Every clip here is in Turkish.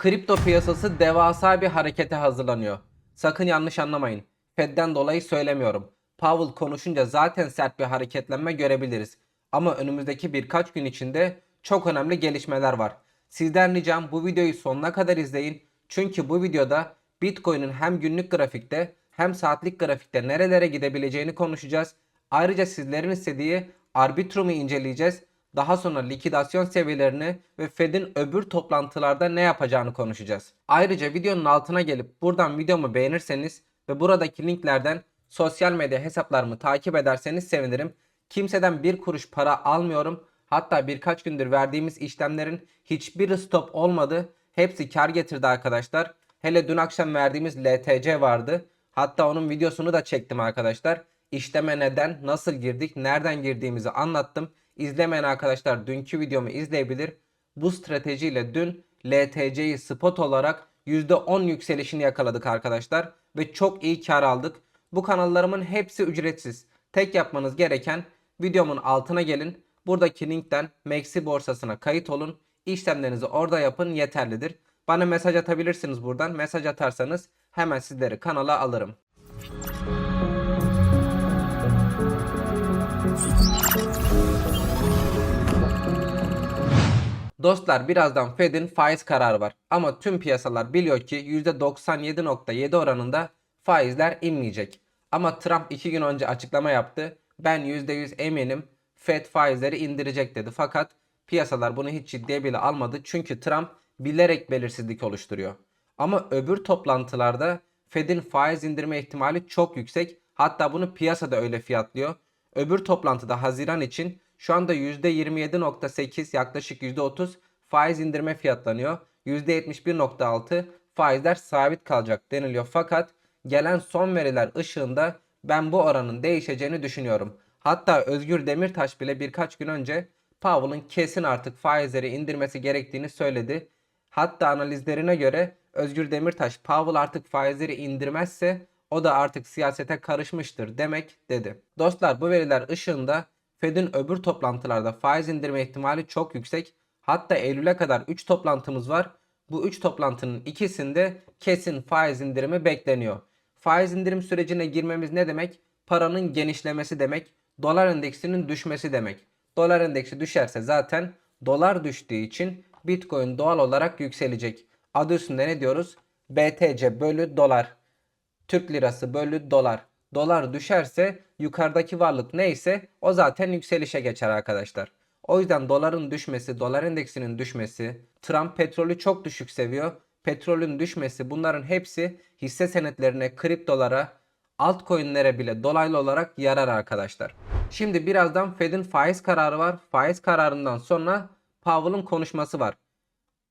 Kripto piyasası devasa bir harekete hazırlanıyor. Sakın yanlış anlamayın. Fed'den dolayı söylemiyorum. Powell konuşunca zaten sert bir hareketlenme görebiliriz. Ama önümüzdeki birkaç gün içinde çok önemli gelişmeler var. Sizden ricam bu videoyu sonuna kadar izleyin. Çünkü bu videoda Bitcoin'in hem günlük grafikte hem saatlik grafikte nerelere gidebileceğini konuşacağız. Ayrıca sizlerin istediği Arbitrum'u inceleyeceğiz. Daha sonra likidasyon seviyelerini ve Fed'in öbür toplantılarda ne yapacağını konuşacağız. Ayrıca videonun altına gelip buradan videomu beğenirseniz ve buradaki linklerden sosyal medya hesaplarımı takip ederseniz sevinirim. Kimseden bir kuruş para almıyorum. Hatta birkaç gündür verdiğimiz işlemlerin hiçbiri stop olmadı. Hepsi kar getirdi arkadaşlar. Hele dün akşam verdiğimiz LTC vardı. Hatta onun videosunu da çektim arkadaşlar. İşleme neden, nasıl girdik, nereden girdiğimizi anlattım. İzlemeyen arkadaşlar dünkü videomu izleyebilir. Bu stratejiyle dün LTC'yi spot olarak %10 yükselişini yakaladık arkadaşlar. Ve çok iyi kar aldık. Bu kanallarımın hepsi ücretsiz. Tek yapmanız gereken videomun altına gelin. Buradaki linkten Maxi borsasına kayıt olun. İşlemlerinizi orada yapın yeterlidir. Bana mesaj atabilirsiniz buradan. Mesaj atarsanız hemen sizleri kanala alırım. Dostlar birazdan Fed'in faiz kararı var. Ama tüm piyasalar biliyor ki %97.7 oranında faizler inmeyecek. Ama Trump 2 gün önce açıklama yaptı. Ben %100 eminim Fed faizleri indirecek dedi. Fakat piyasalar bunu hiç ciddiye bile almadı. Çünkü Trump bilerek belirsizlik oluşturuyor. Ama öbür toplantılarda Fed'in faiz indirme ihtimali çok yüksek. Hatta bunu piyasada öyle fiyatlıyor. Öbür toplantıda Haziran için şu anda %27.8 yaklaşık %30 faiz indirme fiyatlanıyor. %71.6 faizler sabit kalacak deniliyor. Fakat gelen son veriler ışığında ben bu oranın değişeceğini düşünüyorum. Hatta Özgür Demirtaş bile birkaç gün önce Powell'ın kesin artık faizleri indirmesi gerektiğini söyledi. Hatta analizlerine göre Özgür Demirtaş Powell artık faizleri indirmezse o da artık siyasete karışmıştır demek dedi. Dostlar bu veriler ışığında Fed'in öbür toplantılarda faiz indirme ihtimali çok yüksek. Hatta Eylül'e kadar 3 toplantımız var. Bu 3 toplantının ikisinde kesin faiz indirimi bekleniyor. Faiz indirim sürecine girmemiz ne demek? Paranın genişlemesi demek. Dolar endeksinin düşmesi demek. Dolar endeksi düşerse zaten dolar düştüğü için Bitcoin doğal olarak yükselecek. Adı üstünde ne diyoruz? BTC bölü dolar. Türk lirası bölü dolar. Dolar düşerse yukarıdaki varlık neyse o zaten yükselişe geçer arkadaşlar. O yüzden doların düşmesi, dolar endeksinin düşmesi, Trump petrolü çok düşük seviyor. Petrolün düşmesi bunların hepsi hisse senetlerine, kriptolara, altcoin'lere bile dolaylı olarak yarar arkadaşlar. Şimdi birazdan Fed'in faiz kararı var. Faiz kararından sonra Powell'ın konuşması var.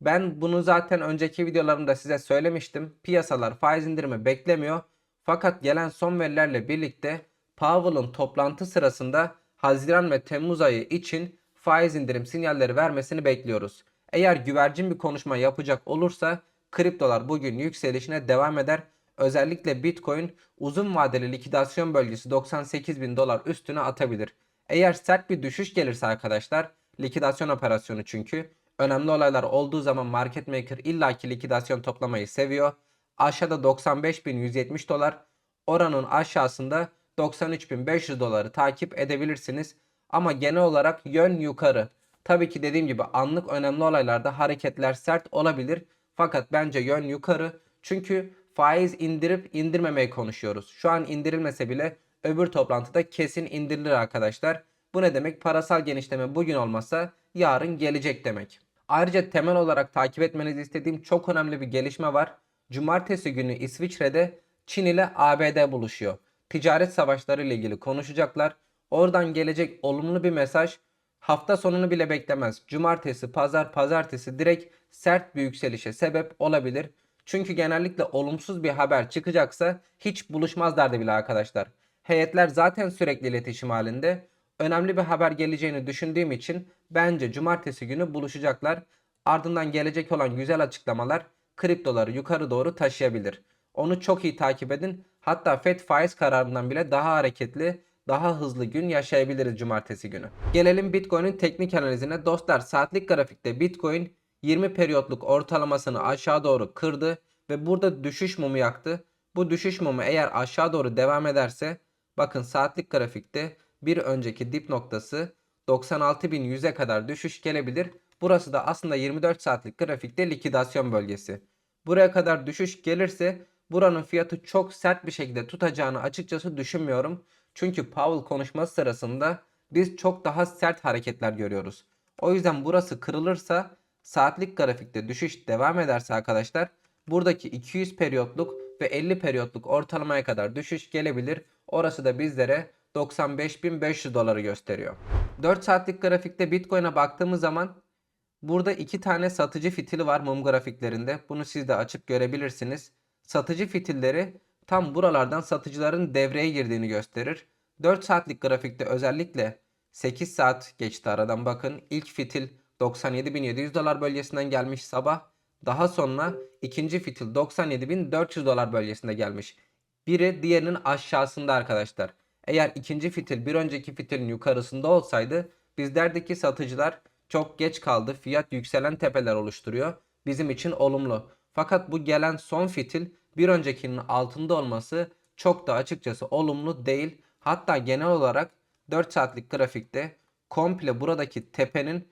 Ben bunu zaten önceki videolarımda size söylemiştim. Piyasalar faiz indirimi beklemiyor. Fakat gelen son verilerle birlikte Powell'ın toplantı sırasında Haziran ve Temmuz ayı için faiz indirim sinyalleri vermesini bekliyoruz. Eğer güvercin bir konuşma yapacak olursa kriptolar bugün yükselişine devam eder. Özellikle Bitcoin uzun vadeli likidasyon bölgesi 98 bin dolar üstüne atabilir. Eğer sert bir düşüş gelirse arkadaşlar likidasyon operasyonu çünkü önemli olaylar olduğu zaman market maker illaki likidasyon toplamayı seviyor. Aşağıda 95.170 dolar. Oranın aşağısında 93.500 doları takip edebilirsiniz. Ama genel olarak yön yukarı. Tabii ki dediğim gibi anlık önemli olaylarda hareketler sert olabilir. Fakat bence yön yukarı. Çünkü faiz indirip indirmemeyi konuşuyoruz. Şu an indirilmese bile öbür toplantıda kesin indirilir arkadaşlar. Bu ne demek? Parasal genişleme bugün olmasa yarın gelecek demek. Ayrıca temel olarak takip etmenizi istediğim çok önemli bir gelişme var. Cumartesi günü İsviçre'de Çin ile ABD buluşuyor. Ticaret savaşları ile ilgili konuşacaklar. Oradan gelecek olumlu bir mesaj hafta sonunu bile beklemez. Cumartesi, pazar, pazartesi direkt sert bir yükselişe sebep olabilir. Çünkü genellikle olumsuz bir haber çıkacaksa hiç buluşmazlardı bile arkadaşlar. Heyetler zaten sürekli iletişim halinde. Önemli bir haber geleceğini düşündüğüm için bence cumartesi günü buluşacaklar. Ardından gelecek olan güzel açıklamalar kriptoları yukarı doğru taşıyabilir. Onu çok iyi takip edin. Hatta FED faiz kararından bile daha hareketli, daha hızlı gün yaşayabiliriz cumartesi günü. Gelelim Bitcoin'in teknik analizine. Dostlar saatlik grafikte Bitcoin 20 periyotluk ortalamasını aşağı doğru kırdı ve burada düşüş mumu yaktı. Bu düşüş mumu eğer aşağı doğru devam ederse bakın saatlik grafikte bir önceki dip noktası 96.100'e kadar düşüş gelebilir. Burası da aslında 24 saatlik grafikte likidasyon bölgesi. Buraya kadar düşüş gelirse buranın fiyatı çok sert bir şekilde tutacağını açıkçası düşünmüyorum. Çünkü Powell konuşması sırasında biz çok daha sert hareketler görüyoruz. O yüzden burası kırılırsa saatlik grafikte düşüş devam ederse arkadaşlar buradaki 200 periyotluk ve 50 periyotluk ortalamaya kadar düşüş gelebilir. Orası da bizlere 95.500 doları gösteriyor. 4 saatlik grafikte Bitcoin'e baktığımız zaman burada iki tane satıcı fitili var mum grafiklerinde. Bunu siz de açıp görebilirsiniz. Satıcı fitilleri tam buralardan satıcıların devreye girdiğini gösterir. 4 saatlik grafikte özellikle 8 saat geçti aradan bakın. İlk fitil 97.700 dolar bölgesinden gelmiş sabah. Daha sonra ikinci fitil 97.400 dolar bölgesinde gelmiş. Biri diğerinin aşağısında arkadaşlar. Eğer ikinci fitil bir önceki fitilin yukarısında olsaydı biz derdik ki satıcılar çok geç kaldı. Fiyat yükselen tepeler oluşturuyor. Bizim için olumlu. Fakat bu gelen son fitil bir öncekinin altında olması çok da açıkçası olumlu değil. Hatta genel olarak 4 saatlik grafikte komple buradaki tepenin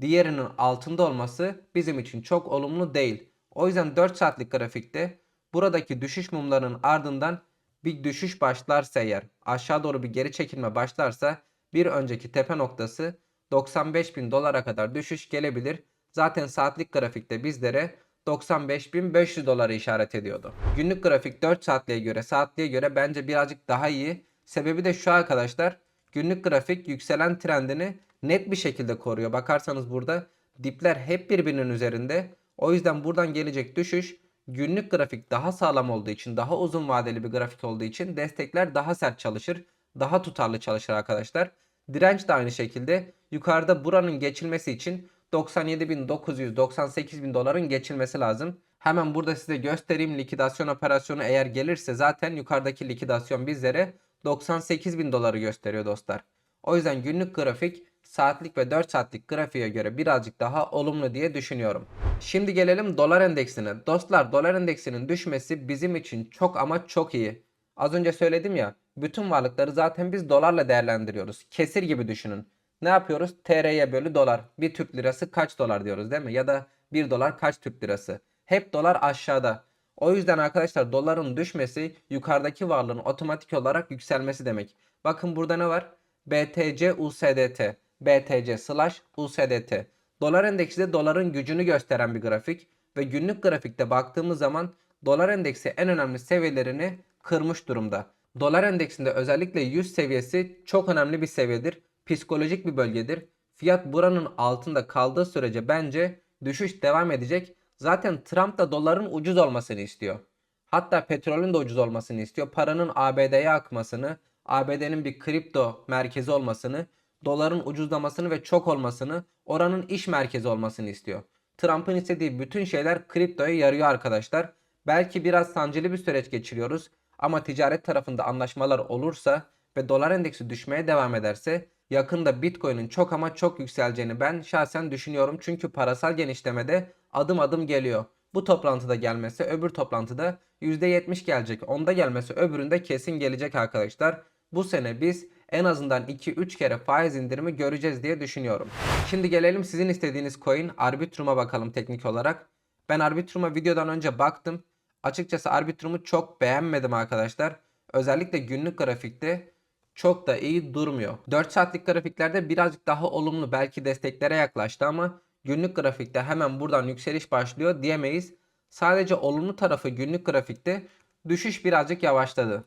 diğerinin altında olması bizim için çok olumlu değil. O yüzden 4 saatlik grafikte buradaki düşüş mumlarının ardından bir düşüş başlarsa eğer aşağı doğru bir geri çekilme başlarsa bir önceki tepe noktası 95 bin dolara kadar düşüş gelebilir. Zaten saatlik grafikte bizlere 95.500 doları işaret ediyordu. Günlük grafik 4 saatliğe göre saatliğe göre bence birazcık daha iyi. Sebebi de şu arkadaşlar. Günlük grafik yükselen trendini net bir şekilde koruyor. Bakarsanız burada dipler hep birbirinin üzerinde. O yüzden buradan gelecek düşüş günlük grafik daha sağlam olduğu için, daha uzun vadeli bir grafik olduğu için destekler daha sert çalışır, daha tutarlı çalışır arkadaşlar. Direnç de aynı şekilde yukarıda buranın geçilmesi için 97.900 98.000 doların geçilmesi lazım. Hemen burada size göstereyim likidasyon operasyonu eğer gelirse zaten yukarıdaki likidasyon bizlere 98.000 doları gösteriyor dostlar. O yüzden günlük grafik saatlik ve 4 saatlik grafiğe göre birazcık daha olumlu diye düşünüyorum. Şimdi gelelim dolar endeksine. Dostlar dolar endeksinin düşmesi bizim için çok ama çok iyi. Az önce söyledim ya bütün varlıkları zaten biz dolarla değerlendiriyoruz. Kesir gibi düşünün. Ne yapıyoruz? TR'ye bölü dolar. Bir Türk lirası kaç dolar diyoruz değil mi? Ya da 1 dolar kaç Türk lirası? Hep dolar aşağıda. O yüzden arkadaşlar doların düşmesi yukarıdaki varlığın otomatik olarak yükselmesi demek. Bakın burada ne var? BTC USDT. BTC slash USDT. Dolar endeksi de doların gücünü gösteren bir grafik. Ve günlük grafikte baktığımız zaman dolar endeksi en önemli seviyelerini kırmış durumda. Dolar endeksinde özellikle 100 seviyesi çok önemli bir seviyedir. Psikolojik bir bölgedir. Fiyat buranın altında kaldığı sürece bence düşüş devam edecek. Zaten Trump da doların ucuz olmasını istiyor. Hatta petrolün de ucuz olmasını istiyor. Paranın ABD'ye akmasını, ABD'nin bir kripto merkezi olmasını, doların ucuzlamasını ve çok olmasını, oranın iş merkezi olmasını istiyor. Trump'ın istediği bütün şeyler kriptoya yarıyor arkadaşlar. Belki biraz sancılı bir süreç geçiriyoruz ama ticaret tarafında anlaşmalar olursa ve dolar endeksi düşmeye devam ederse yakında Bitcoin'in çok ama çok yükseleceğini ben şahsen düşünüyorum. Çünkü parasal genişlemede adım adım geliyor. Bu toplantıda gelmesi öbür toplantıda %70 gelecek. Onda gelmesi öbüründe kesin gelecek arkadaşlar. Bu sene biz en azından 2-3 kere faiz indirimi göreceğiz diye düşünüyorum. Şimdi gelelim sizin istediğiniz coin Arbitrum'a bakalım teknik olarak. Ben Arbitrum'a videodan önce baktım. Açıkçası Arbitrum'u çok beğenmedim arkadaşlar. Özellikle günlük grafikte çok da iyi durmuyor. 4 saatlik grafiklerde birazcık daha olumlu belki desteklere yaklaştı ama günlük grafikte hemen buradan yükseliş başlıyor diyemeyiz. Sadece olumlu tarafı günlük grafikte düşüş birazcık yavaşladı.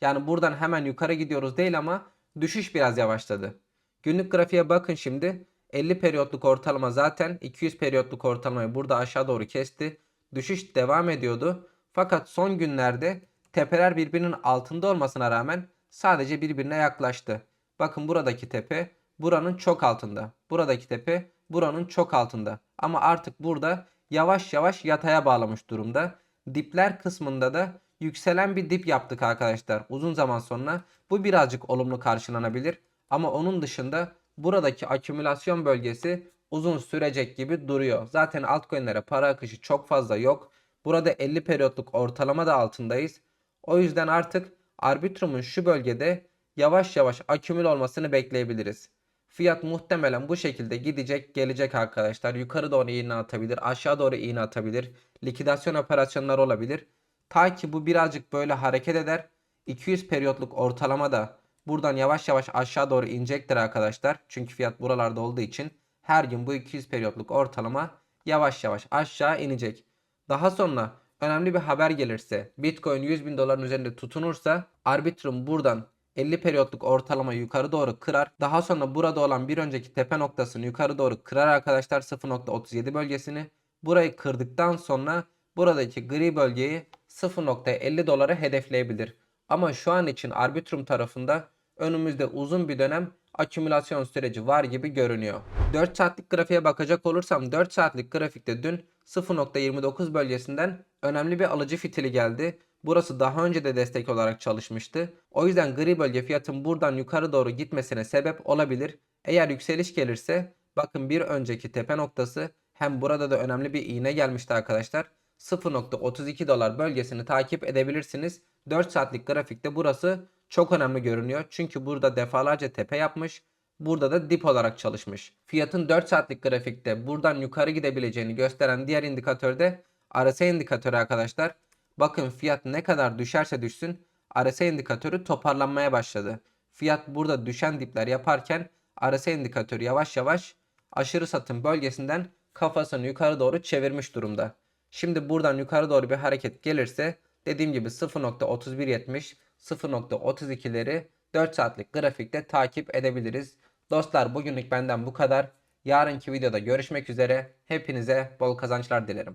Yani buradan hemen yukarı gidiyoruz değil ama düşüş biraz yavaşladı. Günlük grafiğe bakın şimdi. 50 periyotluk ortalama zaten 200 periyotluk ortalamayı burada aşağı doğru kesti. Düşüş devam ediyordu. Fakat son günlerde tepeler birbirinin altında olmasına rağmen sadece birbirine yaklaştı. Bakın buradaki tepe buranın çok altında. Buradaki tepe buranın çok altında. Ama artık burada yavaş yavaş yataya bağlamış durumda. Dipler kısmında da yükselen bir dip yaptık arkadaşlar uzun zaman sonra. Bu birazcık olumlu karşılanabilir. Ama onun dışında buradaki akümülasyon bölgesi uzun sürecek gibi duruyor. Zaten altcoin'lere para akışı çok fazla yok. Burada 50 periyotluk ortalama da altındayız. O yüzden artık Arbitrum'un şu bölgede yavaş yavaş akümül olmasını bekleyebiliriz. Fiyat muhtemelen bu şekilde gidecek gelecek arkadaşlar. Yukarı doğru iğne atabilir, aşağı doğru iğne atabilir. Likidasyon operasyonları olabilir. Ta ki bu birazcık böyle hareket eder. 200 periyotluk ortalama da buradan yavaş yavaş aşağı doğru inecektir arkadaşlar. Çünkü fiyat buralarda olduğu için her gün bu 200 periyotluk ortalama yavaş yavaş aşağı inecek. Daha sonra önemli bir haber gelirse Bitcoin 100 bin doların üzerinde tutunursa Arbitrum buradan 50 periyotluk ortalama yukarı doğru kırar. Daha sonra burada olan bir önceki tepe noktasını yukarı doğru kırar arkadaşlar 0.37 bölgesini. Burayı kırdıktan sonra buradaki gri bölgeyi 0.50 dolara hedefleyebilir. Ama şu an için Arbitrum tarafında önümüzde uzun bir dönem akümülasyon süreci var gibi görünüyor. 4 saatlik grafiğe bakacak olursam 4 saatlik grafikte dün 0.29 bölgesinden önemli bir alıcı fitili geldi. Burası daha önce de destek olarak çalışmıştı. O yüzden gri bölge fiyatın buradan yukarı doğru gitmesine sebep olabilir. Eğer yükseliş gelirse bakın bir önceki tepe noktası hem burada da önemli bir iğne gelmişti arkadaşlar. 0.32 dolar bölgesini takip edebilirsiniz. 4 saatlik grafikte burası çok önemli görünüyor. Çünkü burada defalarca tepe yapmış. Burada da dip olarak çalışmış. Fiyatın 4 saatlik grafikte buradan yukarı gidebileceğini gösteren diğer indikatör de RSI indikatörü arkadaşlar. Bakın fiyat ne kadar düşerse düşsün RSI indikatörü toparlanmaya başladı. Fiyat burada düşen dipler yaparken RSI indikatörü yavaş yavaş aşırı satım bölgesinden kafasını yukarı doğru çevirmiş durumda. Şimdi buradan yukarı doğru bir hareket gelirse dediğim gibi 0.3170 0.32'leri 4 saatlik grafikte takip edebiliriz. Dostlar bugünlük benden bu kadar. Yarınki videoda görüşmek üzere. Hepinize bol kazançlar dilerim.